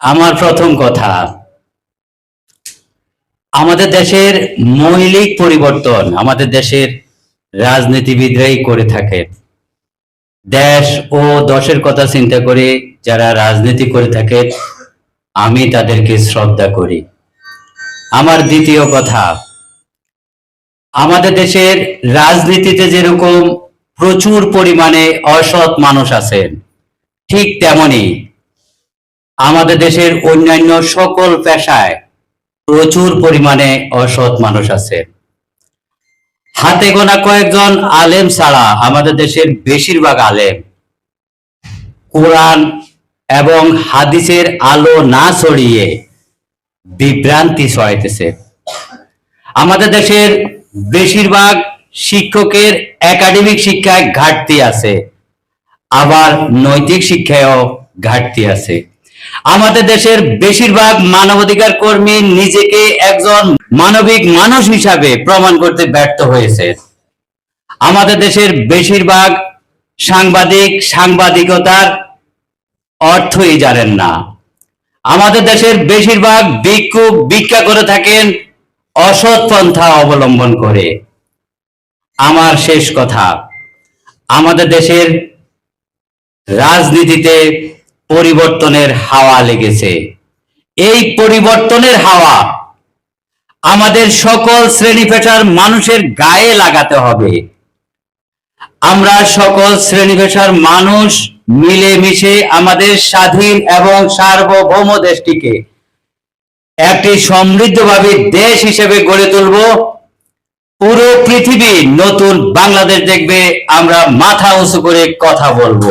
আমার প্রথম কথা, আমাদের দেশের মৌলিক পরিবর্তন আমাদের দেশের রাজনীতিবিদরাই করে থাকে। দেশ ও দশের কথা চিন্তা করে যারা রাজনীতি করে থাকে, আমি তাদেরকে শ্রদ্ধা করি। আমার দ্বিতীয় কথা, আমাদের দেশের রাজনীতিতে যেরকম প্রচুর পরিমাণে অসৎ মানুষ আছেন, ঠিক তেমনি আমাদের দেশের অন্যান্য সকল পেশায় প্রচুর পরিমাণে অসৎ মানুষ আছে। হাতে গোনা কয়েকজন আলেম ছাড়া আমাদের দেশের বেশিরভাগ আলেম কোরআন এবং হাদিসের আলো না ছড়িয়ে বিভ্রান্তি ছড়াইতেছে। আমাদের দেশের বেশিরভাগ শিক্ষকের একাডেমিক শিক্ষায় ঘাটতি আছে, আবার নৈতিক শিক্ষায়ও ঘাটতি আছে। আমাদের দেশের বেশিরভাগ মানবাধিকার কর্মী নিজেকে একজন মানবিক মানুষ হিসাবে প্রমাণ করতে ব্যর্থ হয়েছে। আমাদের দেশের বেশিরভাগ সাংবাদিক সাংবাদিকতার অর্থই জানেন না। আমাদের দেশের বেশিরভাগ ভিক্ষুক ভিক্ষা করে থাকেন, অসৎ পন্থা অবলম্বন করে। আমার শেষ কথা, আমাদের দেশের রাজনীতিতে পরিবর্তনের হাওয়া লেগেছে। এই পরিবর্তনের হাওয়া আমাদের সকল শ্রেণি পেশার মানুষের গায়ে লাগাতে হবে। আমরা সকল শ্রেণি পেশার মানুষ মিলেমিশে আমাদের স্বাধীন এবং সার্বভৌম দেশটিকে একটি সমৃদ্ধভাবে দেশ হিসেবে গড়ে তুলব। পুরো পৃথিবী নতুন বাংলাদেশ দেখবে, আমরা মাথা উঁচু করে কথা বলব।